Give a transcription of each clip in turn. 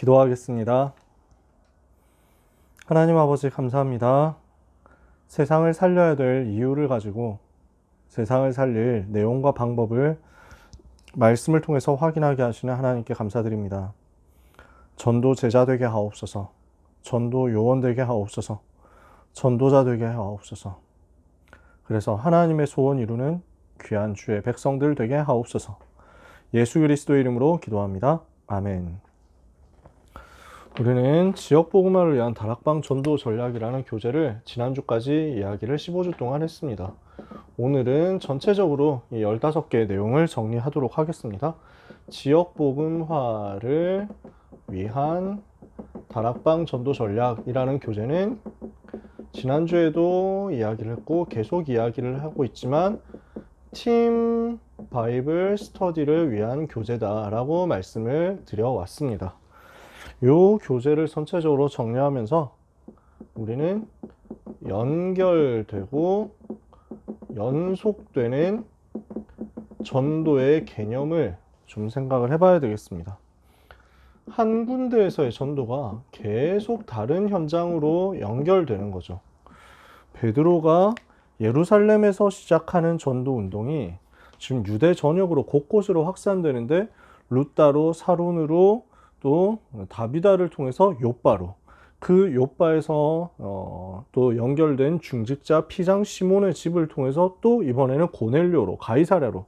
기도하겠습니다. 하나님 아버지 감사합니다. 세상을 살려야 될 이유를 가지고 세상을 살릴 내용과 방법을 말씀을 통해서 확인하게 하시는 하나님께 감사드립니다. 전도 제자 되게 하옵소서. 전도 요원 되게 하옵소서. 전도자 되게 하옵소서. 그래서 하나님의 소원 이루는 귀한 주의 백성들 되게 하옵소서. 예수 그리스도 이름으로 기도합니다. 아멘. 우리는 지역 복음화를 위한 다락방 전도 전략이라는 교재를 지난주까지 이야기를 15주 동안 했습니다. 오늘은 전체적으로 이 15개의 내용을 정리하도록 하겠습니다. 지역 복음화를 위한 다락방 전도 전략이라는 교재는 지난주에도 이야기를 했고 계속 이야기를 하고 있지만 팀 바이블 스터디를 위한 교재다라고 말씀을 드려왔습니다. 이 교재를 전체적으로 정리하면서 우리는 연결되고 연속되는 전도의 개념을 좀 생각을 해봐야 되겠습니다. 한 군데에서의 전도가 계속 다른 현장으로 연결되는 거죠. 베드로가 예루살렘에서 시작하는 전도 운동이 지금 유대 전역으로 곳곳으로 확산되는데 루따로 사론으로 또 다비다를 통해서 요바로 그 요바에서 어, 또 연결된 중직자 피장 시몬의 집을 통해서 또 이번에는 고넬료로 가이사랴로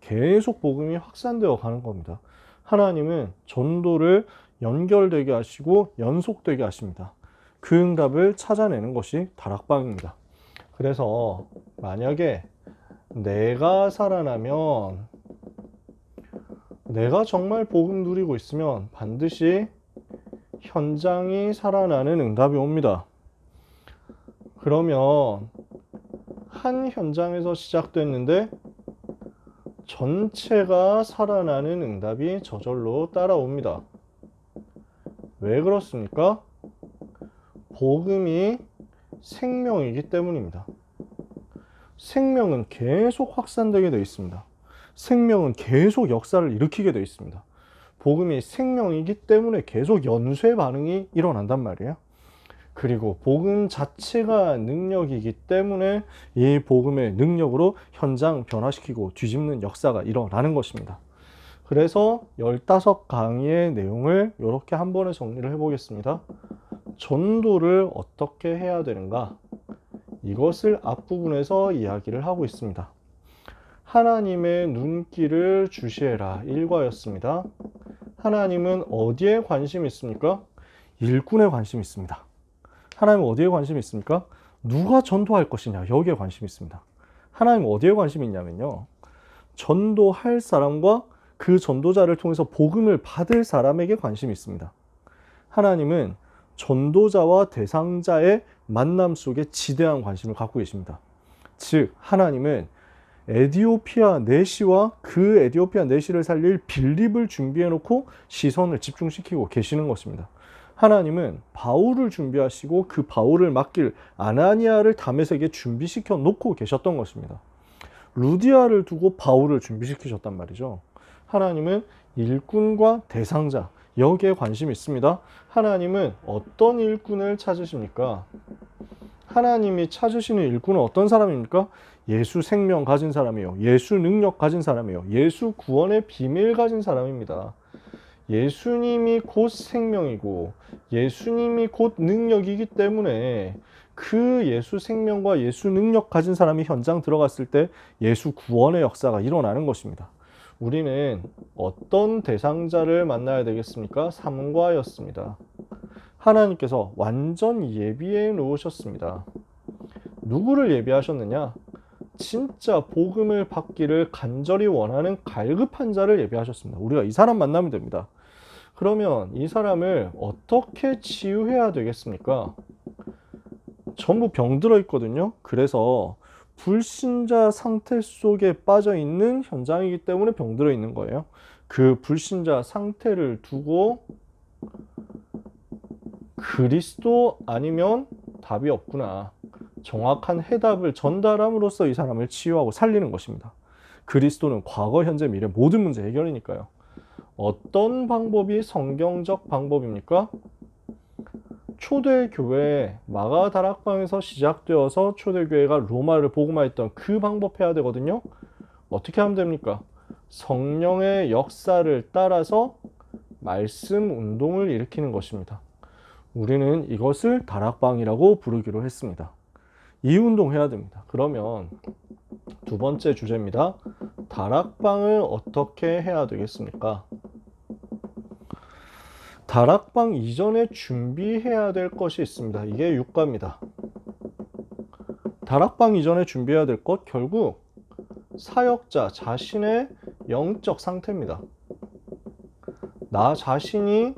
계속 복음이 확산되어 가는 겁니다. 하나님은 전도를 연결되게 하시고 연속되게 하십니다. 그 응답을 찾아내는 것이 다락방입니다. 그래서 만약에 내가 살아나면 내가 정말 복음 누리고 있으면 반드시 현장이 살아나는 응답이 옵니다. 그러면 한 현장에서 시작됐는데 전체가 살아나는 응답이 저절로 따라옵니다. 왜 그렇습니까? 복음이 생명이기 때문입니다. 생명은 계속 확산되게 되어 있습니다. 생명은 계속 역사를 일으키게 되어 있습니다. 복음이 생명이기 때문에 계속 연쇄 반응이 일어난단 말이에요. 그리고 복음 자체가 능력이기 때문에 이 복음의 능력으로 현장 변화시키고 뒤집는 역사가 일어나는 것입니다. 그래서 15강의의 내용을 이렇게 한 번에 정리를 해보겠습니다. 전도를 어떻게 해야 되는가? 이것을 앞부분에서 이야기를 하고 있습니다. 하나님의 눈길을 주시해라. 일과였습니다. 하나님은 어디에 관심이 있습니까? 일꾼에 관심이 있습니다. 하나님은 어디에 관심이 있습니까? 누가 전도할 것이냐. 여기에 관심이 있습니다. 하나님은 어디에 관심이 있냐면요. 전도할 사람과 그 전도자를 통해서 복음을 받을 사람에게 관심이 있습니다. 하나님은 전도자와 대상자의 만남 속에 지대한 관심을 갖고 계십니다. 즉, 하나님은 에디오피아 내시와 그 에디오피아 내시를 살릴 빌립을 준비해 놓고 시선을 집중시키고 계시는 것입니다. 하나님은 바울을 준비하시고 그 바울을 맡길 아나니아를 다메섹에 준비시켜 놓고 계셨던 것입니다. 루디아를 두고 바울을 준비시키셨단 말이죠. 하나님은 일꾼과 대상자 여기에 관심이 있습니다. 하나님은 어떤 일꾼을 찾으십니까? 하나님이 찾으시는 일꾼은 어떤 사람입니까? 예수 생명 가진 사람이요. 예수 능력 가진 사람이요. 예수 구원의 비밀 가진 사람입니다. 예수님이 곧 생명이고 예수님이 곧 능력이기 때문에 그 예수 생명과 예수 능력 가진 사람이 현장 들어갔을 때 예수 구원의 역사가 일어나는 것입니다. 우리는 어떤 대상자를 만나야 되겠습니까? 삼과였습니다. 하나님께서 완전 예비해 놓으셨습니다. 누구를 예비하셨느냐? 진짜 복음을 받기를 간절히 원하는 갈급한 자를 예비하셨습니다. 우리가 이 사람 만나면 됩니다. 그러면 이 사람을 어떻게 치유해야 되겠습니까? 전부 병들어 있거든요. 그래서 불신자 상태 속에 빠져 있는 현장이기 때문에 병들어 있는 거예요. 그 불신자 상태를 두고 그리스도 아니면 답이 없구나. 정확한 해답을 전달함으로써 이 사람을 치유하고 살리는 것입니다. 그리스도는 과거, 현재, 미래 모든 문제 해결이니까요. 어떤 방법이 성경적 방법입니까? 초대 교회 마가 다락방에서 시작되어서 초대 교회가 로마를 복음화했던 그 방법 해야 되거든요. 어떻게 하면 됩니까? 성령의 역사를 따라서 말씀 운동을 일으키는 것입니다. 우리는 이것을 다락방이라고 부르기로 했습니다. 이 운동 해야 됩니다. 그러면 두 번째 주제입니다. 다락방을 어떻게 해야 되겠습니까? 다락방 이전에 준비해야 될 것이 있습니다. 이게 육가입니다. 다락방 이전에 준비해야 될 것 결국 사역자 자신의 영적 상태입니다. 나 자신이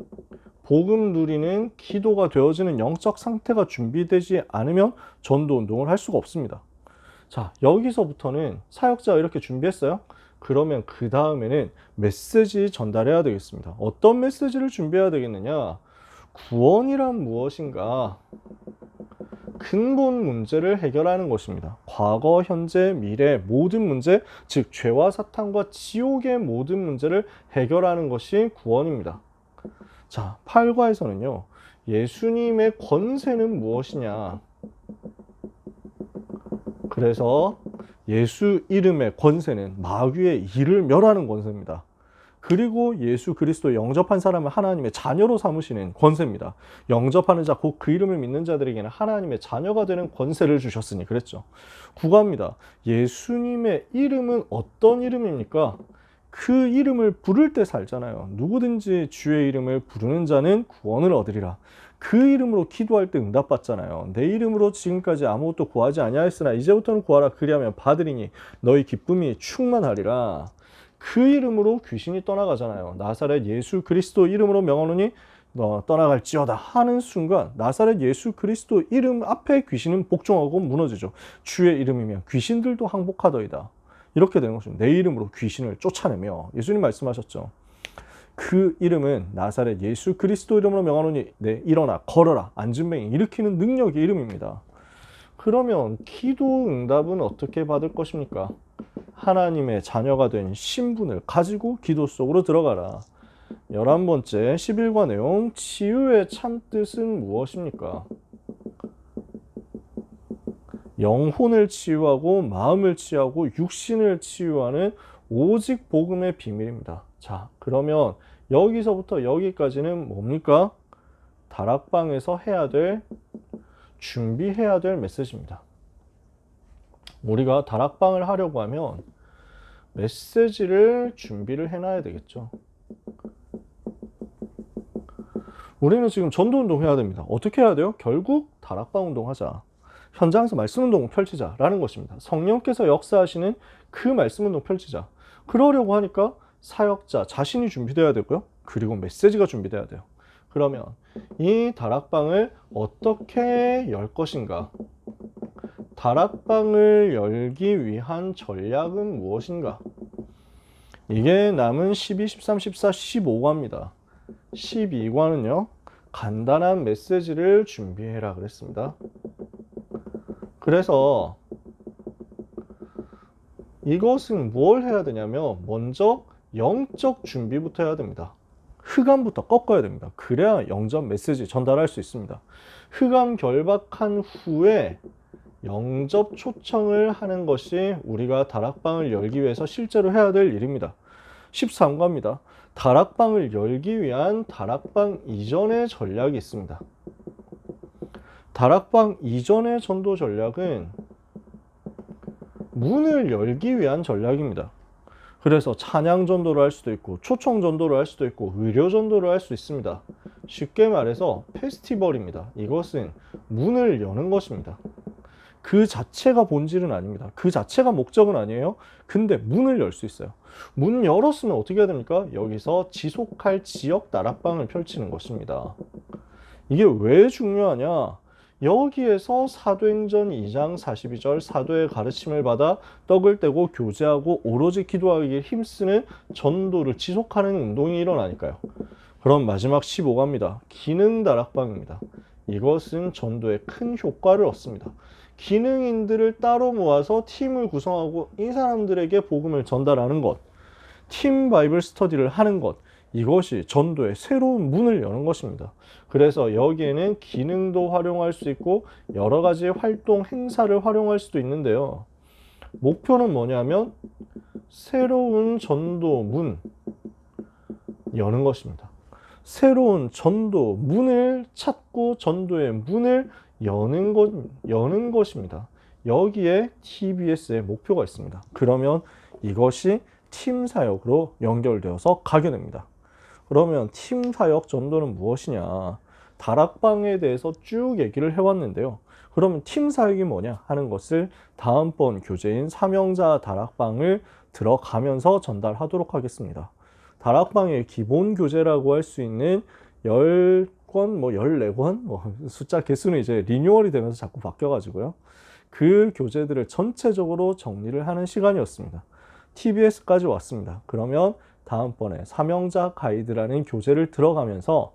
복음 누리는 기도가 되어지는 영적 상태가 준비되지 않으면 전도 운동을 할 수가 없습니다. 자, 여기서부터는 사역자가 이렇게 준비했어요. 그러면 그 다음에는 메시지 전달해야 되겠습니다. 어떤 메시지를 준비해야 되겠느냐? 구원이란 무엇인가? 근본 문제를 해결하는 것입니다. 과거, 현재, 미래 모든 문제, 즉 죄와 사탄과 지옥의 모든 문제를 해결하는 것이 구원입니다. 자, 8과에서는요. 예수님의 권세는 무엇이냐? 그래서 예수 이름의 권세는 마귀의 일을 멸하는 권세입니다. 그리고 예수 그리스도 영접한 사람을 하나님의 자녀로 삼으시는 권세입니다. 영접하는 자, 곧 그 이름을 믿는 자들에게는 하나님의 자녀가 되는 권세를 주셨으니 그랬죠. 구가입니다. 예수님의 이름은 어떤 이름입니까? 그 이름을 부를 때 살잖아요. 누구든지 주의 이름을 부르는 자는 구원을 얻으리라. 그 이름으로 기도할 때 응답받잖아요. 내 이름으로 지금까지 아무것도 구하지 아니하였으나 이제부터는 구하라 그리하면 받으리니 너희 기쁨이 충만하리라. 그 이름으로 귀신이 떠나가잖아요. 나사렛 예수 그리스도 이름으로 명하노니 너 떠나갈지어다 하는 순간 나사렛 예수 그리스도 이름 앞에 귀신은 복종하고 무너지죠. 주의 이름이면 귀신들도 항복하더이다. 이렇게 되는 것입니다. 내 이름으로 귀신을 쫓아내며 예수님 말씀하셨죠. 그 이름은 나사렛 예수 그리스도 이름으로 명하노니 네, 일어나 걸어라 안진뱅이 일으키는 능력의 이름입니다. 그러면 기도 응답은 어떻게 받을 것입니까? 하나님의 자녀가 된 신분을 가지고 기도 속으로 들어가라. 열한 번째 11과 내용 치유의 참뜻은 무엇입니까? 영혼을 치유하고 마음을 치유하고 육신을 치유하는 오직 복음의 비밀입니다. 자, 그러면 여기서부터 여기까지는 뭡니까? 다락방에서 해야 될 준비해야 될 메시지입니다. 우리가 다락방을 하려고 하면 메시지를 준비를 해놔야 되겠죠. 우리는 지금 전도 운동 해야 됩니다. 어떻게 해야 돼요? 결국 다락방 운동 하자. 현장에서 말씀 운동을 펼치자라는 것입니다. 성령께서 역사하시는 그 말씀 운동 펼치자. 그러려고 하니까 사역자 자신이 준비돼야 되고요. 그리고 메시지가 준비돼야 돼요. 그러면 이 다락방을 어떻게 열 것인가? 다락방을 열기 위한 전략은 무엇인가? 이게 남은 12, 13, 14, 15과입니다. 12과는요, 간단한 메시지를 준비해라 그랬습니다. 그래서 이것은 뭘 해야 되냐면, 먼저 영적 준비부터 해야 됩니다. 흑암부터 꺾어야 됩니다. 그래야 영접 메시지 전달할 수 있습니다. 흑암 결박한 후에 영접 초청을 하는 것이 우리가 다락방을 열기 위해서 실제로 해야 될 일입니다. 13과입니다. 다락방을 열기 위한 다락방 이전의 전략이 있습니다. 다락방 이전의 전도 전략은 문을 열기 위한 전략입니다. 그래서 찬양 전도를 할 수도 있고 초청 전도를 할 수도 있고 의료 전도를 할 수 있습니다. 쉽게 말해서 페스티벌입니다. 이것은 문을 여는 것입니다. 그 자체가 본질은 아닙니다. 그 자체가 목적은 아니에요. 근데 문을 열 수 있어요. 문 열었으면 어떻게 해야 됩니까? 여기서 지속할 지역 다락방을 펼치는 것입니다. 이게 왜 중요하냐? 여기에서 사도행전 2장 42절 사도의 가르침을 받아 떡을 떼고 교제하고 오로지 기도하기에 힘쓰는 전도를 지속하는 운동이 일어나니까요. 그럼 마지막 15가입니다. 기능 다락방입니다. 이것은 전도에 큰 효과를 얻습니다. 기능인들을 따로 모아서 팀을 구성하고 이 사람들에게 복음을 전달하는 것, 팀 바이블 스터디를 하는 것, 이것이 전도의 새로운 문을 여는 것입니다. 그래서 여기에는 기능도 활용할 수 있고 여러 가지 활동 행사를 활용할 수도 있는데요. 목표는 뭐냐면 새로운 전도 문 여는 것입니다. 새로운 전도 문을 찾고 전도의 문을 여는 것 여는 것입니다. 여기에 TBS의 목표가 있습니다. 그러면 이것이 팀 사역으로 연결되어서 가게 됩니다. 그러면 팀 사역 전도는 무엇이냐? 다락방에 대해서 쭉 얘기를 해왔는데요. 그러면 팀 사역이 뭐냐 하는 것을 다음번 교재인 사명자 다락방을 들어가면서 전달하도록 하겠습니다. 다락방의 기본 교재라고 할 수 있는 10권, 뭐 14권, 뭐 숫자 개수는 이제 리뉴얼이 되면서 자꾸 바뀌어가지고요. 그 교재들을 전체적으로 정리를 하는 시간이었습니다. TBS까지 왔습니다. 그러면 다음번에 사명자 가이드라는 교재를 들어가면서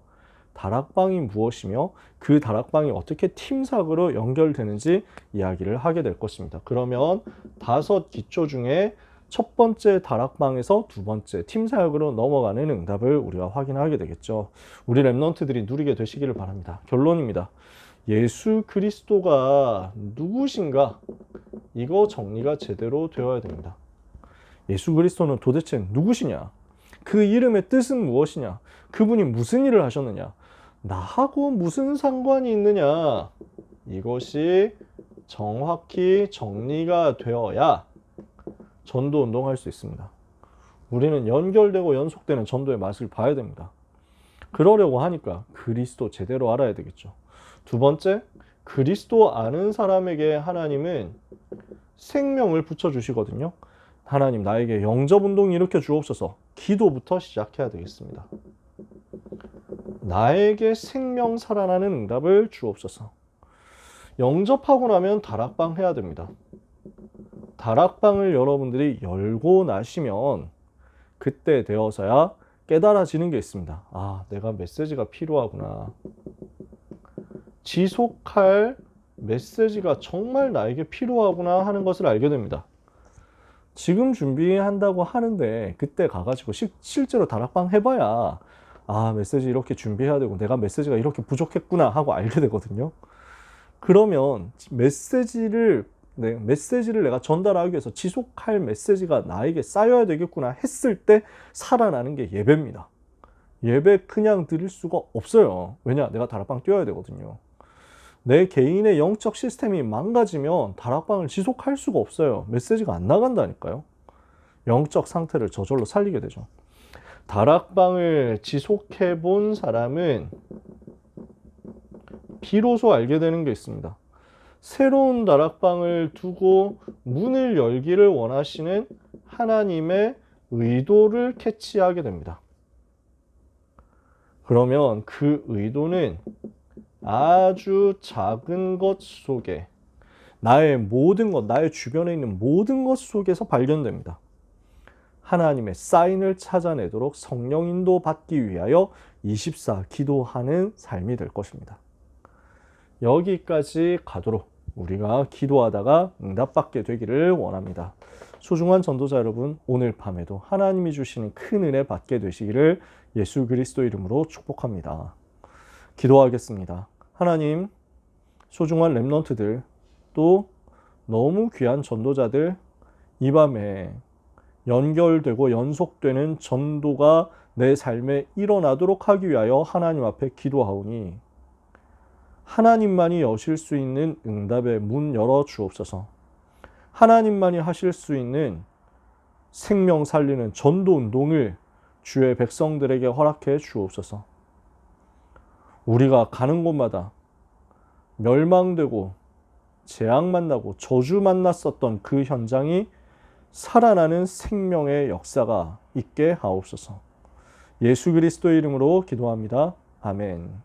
다락방이 무엇이며 그 다락방이 어떻게 팀사역으로 연결되는지 이야기를 하게 될 것입니다. 그러면 다섯 기초 중에 첫 번째 다락방에서 두 번째 팀사역으로 넘어가는 응답을 우리가 확인하게 되겠죠. 우리 랩런트들이 누리게 되시기를 바랍니다. 결론입니다. 예수 그리스도가 누구신가? 이거 정리가 제대로 되어야 됩니다. 예수 그리스도는 도대체 누구시냐? 그 이름의 뜻은 무엇이냐? 그분이 무슨 일을 하셨느냐? 나하고 무슨 상관이 있느냐? 이것이 정확히 정리가 되어야 전도 운동할 수 있습니다. 우리는 연결되고 연속되는 전도의 맛을 봐야 됩니다. 그러려고 하니까 그리스도 제대로 알아야 되겠죠. 두 번째, 그리스도 아는 사람에게 하나님은 생명을 붙여주시거든요. 하나님 나에게 영접 운동 일으켜 주옵소서. 기도부터 시작해야 되겠습니다. 나에게 생명 살아나는 응답을 주옵소서. 영접하고 나면 다락방 해야 됩니다. 다락방을 여러분들이 열고 나시면 그때 되어서야 깨달아지는 게 있습니다. 아, 내가 메시지가 필요하구나. 지속할 메시지가 정말 나에게 필요하구나 하는 것을 알게 됩니다. 지금 준비한다고 하는데 그때 가가지고 시, 실제로 다락방 해봐야 아 메시지 이렇게 준비해야 되고 내가 메시지가 이렇게 부족했구나 하고 알게 되거든요. 그러면 메시지를 네, 메시지를 내가 전달하기 위해서 지속할 메시지가 나에게 쌓여야 되겠구나 했을 때 살아나는 게 예배입니다. 예배 그냥 드릴 수가 없어요. 왜냐? 내가 다락방 뛰어야 되거든요. 내 개인의 영적 시스템이 망가지면 다락방을 지속할 수가 없어요. 메시지가 안 나간다니까요. 영적 상태를 저절로 살리게 되죠. 다락방을 지속해 본 사람은 비로소 알게 되는 게 있습니다. 새로운 다락방을 두고 문을 열기를 원하시는 하나님의 의도를 캐치하게 됩니다. 그러면 그 의도는 아주 작은 것 속에 나의 모든 것, 나의 주변에 있는 모든 것 속에서 발견됩니다. 하나님의 사인을 찾아내도록 성령 인도 받기 위하여 24 기도하는 삶이 될 것입니다. 여기까지 가도록 우리가 기도하다가 응답받게 되기를 원합니다. 소중한 전도자 여러분, 오늘 밤에도 하나님이 주시는 큰 은혜 받게 되시기를 예수 그리스도 이름으로 축복합니다. 기도하겠습니다. 하나님, 소중한 랩런트들, 또 너무 귀한 전도자들, 이 밤에 연결되고 연속되는 전도가 내 삶에 일어나도록 하기 위하여 하나님 앞에 기도하오니 하나님만이 여실 수 있는 응답의 문 열어 주옵소서. 하나님만이 하실 수 있는 생명 살리는 전도 운동을 주의 백성들에게 허락해 주옵소서. 우리가 가는 곳마다 멸망되고 재앙 만나고 저주 만났었던 그 현장이 살아나는 생명의 역사가 있게 하옵소서. 예수 그리스도의 이름으로 기도합니다. 아멘.